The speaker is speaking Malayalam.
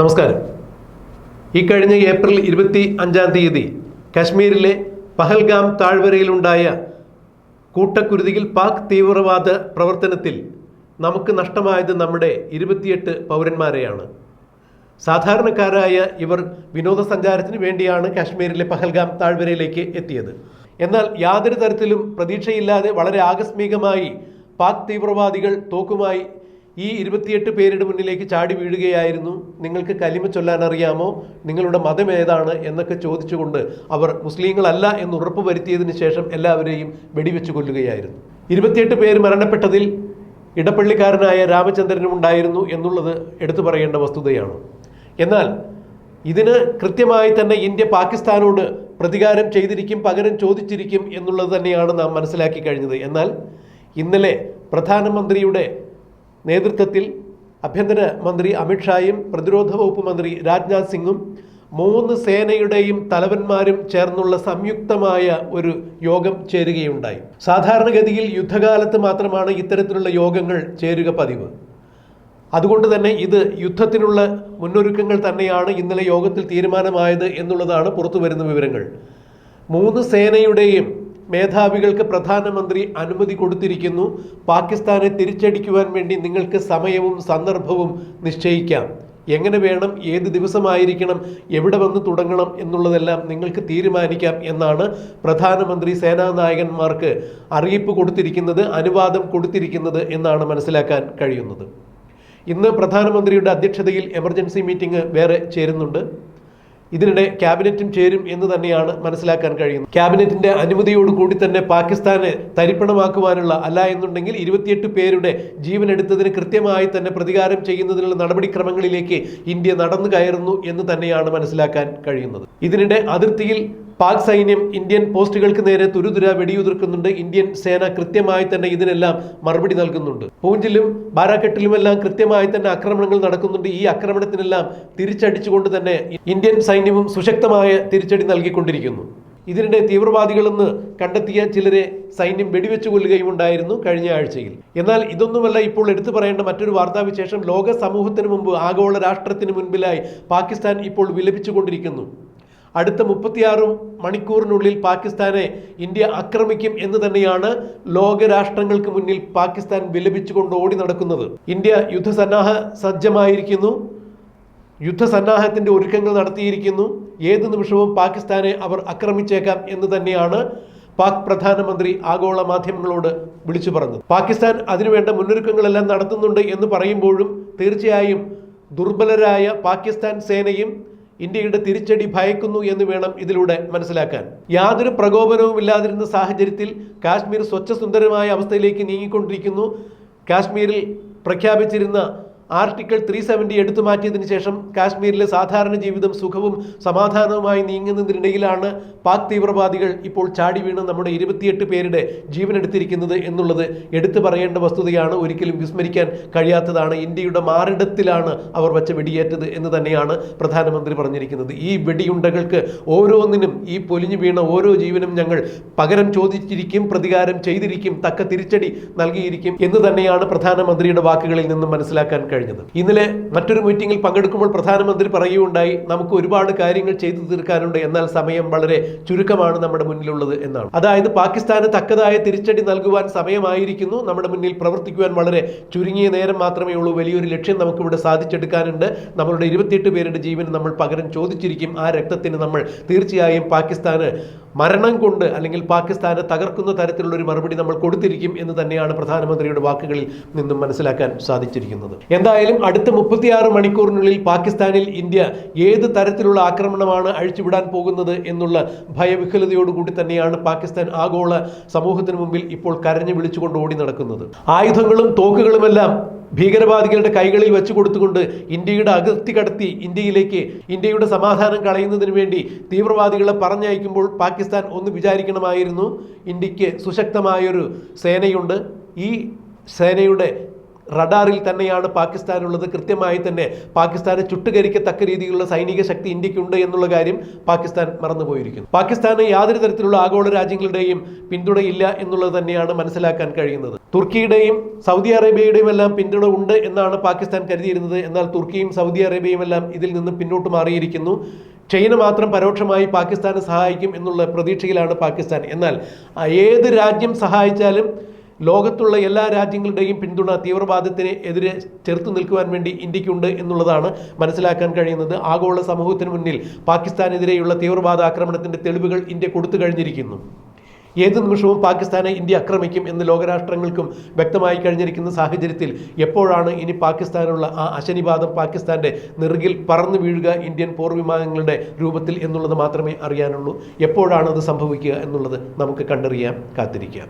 നമസ്കാരം. ഈ കഴിഞ്ഞ ഏപ്രിൽ ഇരുപത്തി അഞ്ചാം തീയതി കാശ്മീരിലെ പഹൽഗാം താഴ്വരയിലുണ്ടായ കൂട്ടക്കുരുതിയിൽ പാക് തീവ്രവാദ പ്രവർത്തനത്തിൽ നമുക്ക് നഷ്ടമായത് നമ്മുടെ ഇരുപത്തിയെട്ട് പൗരന്മാരെയാണ്. സാധാരണക്കാരായ ഇവർ വിനോദസഞ്ചാരത്തിന് വേണ്ടിയാണ് കാശ്മീരിലെ പഹൽഗാം താഴ്വരയിലേക്ക് എത്തിയത്. എന്നാൽ യാതൊരു തരത്തിലും പ്രതീക്ഷയില്ലാതെ വളരെ ആകസ്മികമായി പാക് തീവ്രവാദികൾ തോക്കുമായി ഈ ഇരുപത്തിയെട്ട് പേരുടെ മുന്നിലേക്ക് ചാടി വീഴുകയായിരുന്നു. നിങ്ങൾക്ക് കലിമ ചൊല്ലാൻ അറിയാമോ? നിങ്ങളുടെ മതം ഏതാണ്? എന്നൊക്കെ ചോദിച്ചുകൊണ്ട് അവർ മുസ്ലിങ്ങളല്ല എന്ന് ഉറപ്പ് വരുത്തിയതിന് ശേഷം എല്ലാവരെയും വെടിവെച്ച് കൊല്ലുകയായിരുന്നു. ഇരുപത്തിയെട്ട് പേര് മരണപ്പെട്ടതിൽ ഇടപ്പള്ളിക്കാരനായ രാമചന്ദ്രനും ഉണ്ടായിരുന്നു എന്നുള്ളത് എടുത്തു പറയേണ്ട വസ്തുതയാണ്. എന്നാൽ ഇതിന് കൃത്യമായി തന്നെ ഇന്ത്യ പാകിസ്ഥാനോട് പ്രതികാരം ചെയ്തിരിക്കും പകരം ചോദിച്ചിരിക്കും എന്നുള്ളത് തന്നെയാണ് നാം മനസ്സിലാക്കി കഴിഞ്ഞത്. എന്നാൽ ഇന്നലെ പ്രധാനമന്ത്രിയുടെ നേതൃത്വത്തിൽ ആഭ്യന്തര മന്ത്രി അമിത്ഷായും പ്രതിരോധ വകുപ്പ് മന്ത്രി രാജ്നാഥ് സിംഗും മൂന്ന് സേനയുടെയും തലവന്മാരും ചേർന്നുള്ള സംയുക്തമായ ഒരു യോഗം ചേരുകയുണ്ടായി. സാധാരണഗതിയിൽ യുദ്ധകാലത്ത് മാത്രമാണ് ഇത്തരത്തിലുള്ള യോഗങ്ങൾ ചേരുക പതിവ്. അതുകൊണ്ട് തന്നെ ഇത് യുദ്ധത്തിനുള്ള മുന്നൊരുക്കങ്ങൾ തന്നെയാണ് ഇന്നലെ യോഗത്തിൽ തീരുമാനമായത് എന്നുള്ളതാണ് പുറത്തു വിവരങ്ങൾ. മൂന്ന് സേനയുടെയും മേധാവികൾക്ക് പ്രധാനമന്ത്രി അനുമതി കൊടുത്തിരിക്കുന്നു. പാകിസ്ഥാനെ തിരിച്ചടിക്കുവാൻ വേണ്ടി നിങ്ങൾക്ക് സമയവും സന്ദർഭവും നിശ്ചയിക്കാം. എങ്ങനെ വേണം ഏത് ദിവസമായിരിക്കണം എവിടെ വന്ന് തുടങ്ങണം എന്നുള്ളതെല്ലാം നിങ്ങൾക്ക് തീരുമാനിക്കാം എന്നാണ് പ്രധാനമന്ത്രി സേനാനായകന്മാർക്ക് അറിയിപ്പ് കൊടുത്തിരിക്കുന്നത് അനുവാദം കൊടുത്തിരിക്കുന്നത് എന്നാണ് മനസ്സിലാക്കാൻ കഴിയുന്നത്. ഇന്ന് പ്രധാനമന്ത്രിയുടെ അധ്യക്ഷതയിൽ എമർജൻസി മീറ്റിംഗ് വേറെ ചേരുന്നുണ്ട്. ഇതിനിടെ ക്യാബിനറ്റും ചേരും എന്ന് തന്നെയാണ് മനസ്സിലാക്കാൻ കഴിയുന്നത്. ക്യാബിനറ്റിന്റെ അനുമതിയോട് കൂടി തന്നെ പാകിസ്ഥാനെ തരിപ്പണമാക്കുവാനുള്ള അല്ല എന്നുണ്ടെങ്കിൽ ഇരുപത്തിയെട്ട് പേരുടെ ജീവൻ എടുത്തതിന് കൃത്യമായി തന്നെ പ്രതികാരം ചെയ്യുന്നതിനുള്ള നടപടിക്രമങ്ങളിലേക്ക് ഇന്ത്യ നടന്നു കയറുന്നു എന്ന് തന്നെയാണ് മനസ്സിലാക്കാൻ കഴിയുന്നത്. ഇതിനിടെ അതിർത്തിയിൽ പാക് സൈന്യം ഇന്ത്യൻ പോസ്റ്റുകൾക്ക് നേരെ തുരുതുര വെടിയുതിർക്കുന്നുണ്ട്. ഇന്ത്യൻ സേന കൃത്യമായി തന്നെ ഇതിനെല്ലാം മറുപടി നൽകുന്നുണ്ട്. പൂഞ്ചിലും ബാരാക്കെട്ടിലുമെല്ലാം കൃത്യമായി തന്നെ ആക്രമണങ്ങൾ നടക്കുന്നുണ്ട്. ഈ ആക്രമണത്തിനെല്ലാം തിരിച്ചടിച്ചുകൊണ്ട് തന്നെ ഇന്ത്യൻ സൈന്യവും സുശക്തമായ തിരിച്ചടി നൽകിക്കൊണ്ടിരിക്കുന്നു. ഇതിനിടെ തീവ്രവാദികളെന്ന് കണ്ടെത്തിയ ചിലരെ സൈന്യം വെടിവെച്ചു കൊല്ലുകയും ഉണ്ടായിരുന്നു കഴിഞ്ഞ ആഴ്ചയിൽ. എന്നാൽ ഇതൊന്നുമല്ല ഇപ്പോൾ എടുത്തു പറയേണ്ട മറ്റൊരു വാർത്താവിശേഷം. ലോക സമൂഹത്തിന് മുമ്പ് ആഗോള രാഷ്ട്രത്തിന് മുൻപിലായി പാകിസ്ഥാൻ ഇപ്പോൾ വിലപിച്ചുകൊണ്ടിരിക്കുന്നു. അടുത്ത മുപ്പത്തിയാറ് മണിക്കൂറിനുള്ളിൽ പാകിസ്ഥാനെ ഇന്ത്യ ആക്രമിക്കും എന്ന് തന്നെയാണ് ലോകരാഷ്ട്രങ്ങൾക്ക് മുന്നിൽ പാകിസ്ഥാൻ വിലപിച്ചുകൊണ്ട് ഓടി നടക്കുന്നത്. ഇന്ത്യ യുദ്ധസന്നാഹ സജ്ജമായിരിക്കുന്നു. യുദ്ധസന്നാഹത്തിന്റെ ഒരുക്കങ്ങൾ നടത്തിയിരിക്കുന്നു. ഏത് നിമിഷവും പാകിസ്ഥാനെ അവർ ആക്രമിച്ചേക്കാം എന്ന് തന്നെയാണ് പാക് പ്രധാനമന്ത്രി ആഗോള മാധ്യമങ്ങളോട് വിളിച്ചു പറഞ്ഞത്. പാകിസ്ഥാൻ അതിനുവേണ്ട മുന്നൊരുക്കങ്ങളെല്ലാം നടത്തുന്നുണ്ട് എന്ന് പറയുമ്പോഴും തീർച്ചയായും ദുർബലരായ പാകിസ്ഥാൻ സേനയും ഇന്ത്യയുടെ തിരിച്ചടി ഭയക്കുന്നു എന്ന് വേണം ഇതിലൂടെ മനസ്സിലാക്കാൻ. യാതൊരു പ്രകോപനവും ഇല്ലാതിരുന്ന സാഹചര്യത്തിൽ കാശ്മീർ സ്വച്ഛസുന്ദരമായ അവസ്ഥയിലേക്ക് നീങ്ങിക്കൊണ്ടിരിക്കുന്നു. കാശ്മീരിൽ പ്രഖ്യാപിച്ചിരുന്ന ആർട്ടിക്കിൾ ത്രീ സെവന്റി എടുത്തു മാറ്റിയതിനു ശേഷം കാശ്മീരിലെ സാധാരണ ജീവിതം സുഖവും സമാധാനവുമായി നീങ്ങുന്നതിനിടയിലാണ് പാക് തീവ്രവാദികൾ ഇപ്പോൾ ചാടി വീണ് നമ്മുടെ ഇരുപത്തിയെട്ട് പേരുടെ ജീവനെടുത്തിരിക്കുന്നത് എന്നുള്ളത് എടുത്തു പറയേണ്ട വസ്തുതയാണ് ഒരിക്കലും വിസ്മരിക്കാൻ കഴിയാത്തതാണ്. ഇന്ത്യയുടെ മാറിടത്തിലാണ് അവർ വച്ച വെടിയേറ്റത് എന്ന് തന്നെയാണ് പ്രധാനമന്ത്രി പറഞ്ഞിരിക്കുന്നത്. ഈ വെടിയുണ്ടകൾക്ക് ഓരോന്നിനും ഈ പൊലിഞ്ഞു വീണ ഓരോ ജീവനും ഞങ്ങൾ പകരം ചോദിച്ചിരിക്കും പ്രതികാരം ചെയ്തിരിക്കും തക്ക തിരിച്ചടി നൽകിയിരിക്കും എന്ന് തന്നെയാണ് പ്രധാനമന്ത്രിയുടെ വാക്കുകളിൽ നിന്നും മനസ്സിലാക്കാൻ കഴിഞ്ഞത്. ഇന്നലെ മറ്റൊരു മീറ്റിംഗിൽ പങ്കെടുക്കുമ്പോൾ പ്രധാനമന്ത്രി പറയുകയുണ്ടായി നമുക്ക് ഒരുപാട് കാര്യങ്ങൾ ചെയ്തു തീർക്കാനുണ്ട് എന്നാൽ സമയം വളരെ ചുരുക്കമാണ് നമ്മുടെ മുന്നിലുള്ളത് എന്നാണ്. അതായത് പാകിസ്ഥാന് തക്കതായ തിരിച്ചടി നൽകുവാൻ സമയമായിരിക്കുന്നു. നമ്മുടെ മുന്നിൽ പ്രവർത്തിക്കുവാൻ വളരെ ചുരുങ്ങിയ നേരം മാത്രമേ ഉള്ളൂ. വലിയൊരു ലക്ഷ്യം നമുക്കിവിടെ സാധിച്ചെടുക്കാനുണ്ട്. നമ്മളുടെ ഇരുപത്തിയെട്ട് പേരുടെ ജീവൻ നമ്മൾ പകരം ചോദിച്ചിരിക്കും. ആ രക്തത്തിന് നമ്മൾ തീർച്ചയായും പാകിസ്ഥാന് മരണം കൊണ്ട് അല്ലെങ്കിൽ പാകിസ്ഥാനെ തകർക്കുന്ന തരത്തിലുള്ള ഒരു മറുപടി നമ്മൾ കൊടുത്തിരിക്കും എന്ന് തന്നെയാണ് പ്രധാനമന്ത്രിയുടെ വാക്കുകളിൽ നിന്നും മനസ്സിലാക്കാൻ സാധിച്ചിരിക്കുന്നത്. എന്തായാലും അടുത്ത മുപ്പത്തിയാറ് മണിക്കൂറിനുള്ളിൽ പാകിസ്ഥാനിൽ ഇന്ത്യ ഏത് തരത്തിലുള്ള ആക്രമണമാണ് അഴിച്ചുവിടാൻ പോകുന്നത് എന്നുള്ള ഭയവിഹലതയോടുകൂടി തന്നെയാണ് പാകിസ്ഥാൻ ആഗോള സമൂഹത്തിന് മുമ്പിൽ ഇപ്പോൾ കരഞ്ഞു വിളിച്ചുകൊണ്ട് ഓടി നടക്കുന്നത്. ആയുധങ്ങളും തോക്കുകളുമെല്ലാം ഭീകരവാദികളുടെ കൈകളിൽ വെച്ചു കൊടുത്തുകൊണ്ട് ഇന്ത്യയുടെ അതിർത്തി കടത്തി ഇന്ത്യയിലേക്ക് ഇന്ത്യയുടെ സമാധാനം കളയുന്നതിന് വേണ്ടി തീവ്രവാദികളെ പറഞ്ഞയക്കുമ്പോൾ പാകിസ്ഥാൻ ഒന്ന് വിചാരിക്കണമായിരുന്നു. ഇന്ത്യയ്ക്ക് സുശക്തമായൊരു സേനയുണ്ട്. ഈ സേനയുടെ റഡാറിൽ തന്നെയാണ് പാകിസ്ഥാനുള്ളത്. കൃത്യമായി തന്നെ പാകിസ്ഥാനെ ചുട്ടുകരിക്കത്തക്ക രീതിയിലുള്ള സൈനിക ശക്തി ഇന്ത്യക്കുണ്ട് എന്നുള്ള കാര്യം പാകിസ്ഥാൻ മറന്നുപോയിരിക്കുന്നു. പാകിസ്ഥാന് യാതൊരു തരത്തിലുള്ള ആഗോള രാജ്യങ്ങളുടെയും പിന്തുണയില്ല എന്നുള്ളത് തന്നെയാണ് മനസ്സിലാക്കാൻ കഴിയുന്നത്. തുർക്കിയുടെയും സൗദി അറേബ്യയുടെയും എല്ലാം പിന്തുണ ഉണ്ട് എന്നാണ് പാകിസ്ഥാൻ കരുതിയിരുന്നത്. എന്നാൽ തുർക്കിയും സൗദി അറേബ്യയും എല്ലാം ഇതിൽ നിന്ന് പിന്നോട്ട് മാറിയിരിക്കുന്നു. ചൈന മാത്രം പരോക്ഷമായി പാകിസ്ഥാനെ സഹായിക്കും എന്നുള്ള പ്രതീക്ഷയിലാണ് പാകിസ്ഥാൻ. എന്നാൽ ഏത് രാജ്യം സഹായിച്ചാലും ലോകത്തുള്ള എല്ലാ രാജ്യങ്ങളുടെയും പിന്തുണ തീവ്രവാദത്തിന് എതിരെ ചെറുത്തു നിൽക്കുവാൻ വേണ്ടി ഇന്ത്യക്കുണ്ട് എന്നുള്ളതാണ് മനസ്സിലാക്കാൻ കഴിയുന്നത്. ആഗോള സമൂഹത്തിന് മുന്നിൽ പാകിസ്ഥാനെതിരെയുള്ള തീവ്രവാദ ആക്രമണത്തിന്റെ തെളിവുകൾ ഇന്ത്യ കൊടുത്തു കഴിഞ്ഞിരിക്കുന്നു. ഏത് നിമിഷവും പാകിസ്ഥാനെ ഇന്ത്യ ആക്രമിക്കും എന്ന് ലോകരാഷ്ട്രങ്ങൾക്കും വ്യക്തമായി കഴിഞ്ഞിരിക്കുന്ന സാഹചര്യത്തിൽ എപ്പോഴാണ് ഇനി പാകിസ്ഥാനുള്ള ആ അശനിവാദം പാകിസ്ഥാന്റെ നിറുകിൽ പറന്നു വീഴുക ഇന്ത്യൻ പോർവിമാനങ്ങളുടെ രൂപത്തിൽ എന്നുള്ളത് മാത്രമേ അറിയാനുള്ളൂ? എപ്പോഴാണ് അത് സംഭവിക്കുക എന്നുള്ളത് നമുക്ക് കണ്ടറിയാം കാത്തിരിക്കാം.